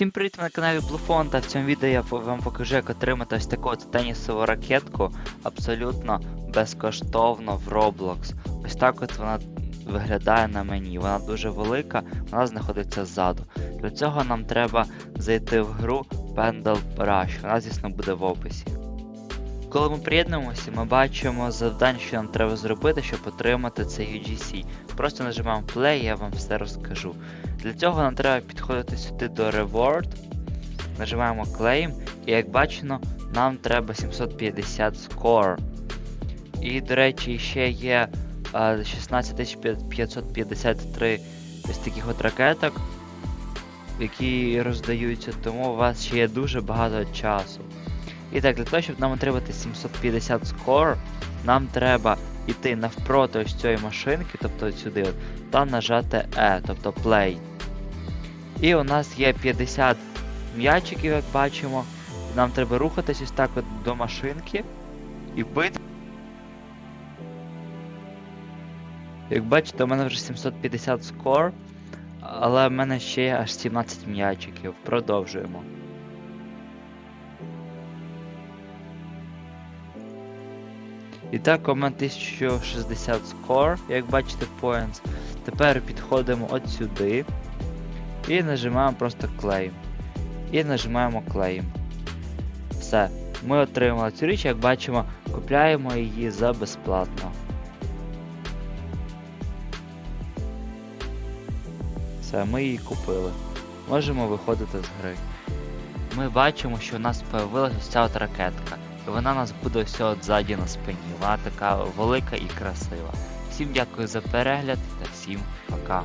Всім привіт на каналі Bluefon, та в цьому відео я вам покажу, як отримати ось таку от тенісову ракетку абсолютно безкоштовно в Roblox. Ось так от вона виглядає на мені. Вона дуже велика, вона знаходиться ззаду. Для цього нам треба зайти в гру Pendle Rush. Вона, звісно, буде в описі. Коли ми приєднуємося, ми бачимо завдання, що нам треба зробити, щоб отримати цей UGC. Просто нажимаємо play, я вам все розкажу. Для цього нам треба підходити сюди до Reward, нажимаємо Claim, і як бачено, нам треба 750 score. І, до речі, ще є е, 16553 ось таких от ракеток, які роздаються, тому у вас ще є дуже багато часу. І так, для того, щоб нам отримати 750 score, нам треба йти навпроти ось цієї машинки, тобто сюди, та нажати E, тобто Play. І у нас є 50 м'ячиків, як бачимо. Нам треба рухатись ось так от до машинки і бити. Як бачите, у мене вже 750 скор, але в мене ще є аж 17 м'ячиків. Продовжуємо. І так, у мене 1060 скор, як бачите, points. Тепер підходимо от сюди. І нажимаємо просто Claim. І нажимаємо Claim. Все. Ми отримали цю річ, як бачимо, купляємо її за безплатно. Все, ми її купили. Можемо виходити з гри. Ми бачимо, що у нас появилася ось ця от ракетка. І вона у нас буде ось от ззаді на спині. Вона така велика і красива. Всім дякую за перегляд та всім пока.